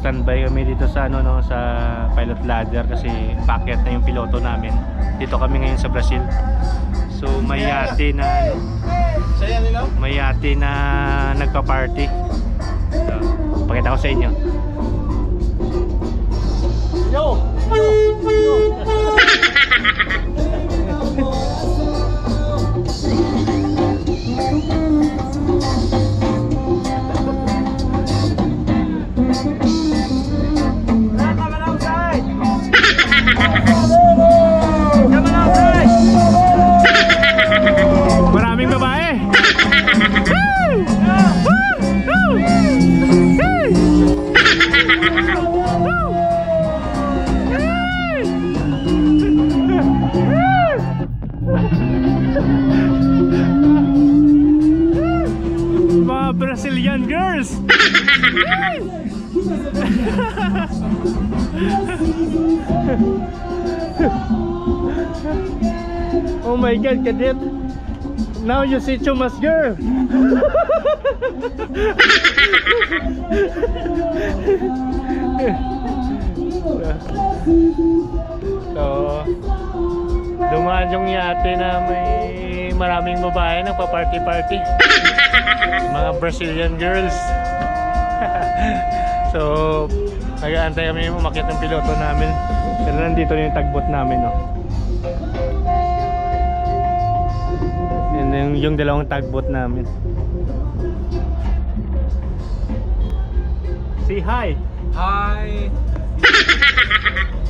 standby kami dito sa ano no sa pilot ladder kasi packet na yung piloto namin. Dito kami ngayon sa Brazil. So may yate na ano, nila? may yate na nagpa-party. So, pakita ko sa inyo. Yo! Yo! Yo! Brazilian girls. Oh my god, cadet. Now you see Chumas girl. so, yung yate na may maraming babae nagpa-party-party. Mga Brazilian girls. so, nag-aantay kami umakit ng piloto namin. Pero nandito na yung tagbot namin, no. Yun yung, yung dalawang tagbot namin. Say hi! Hi!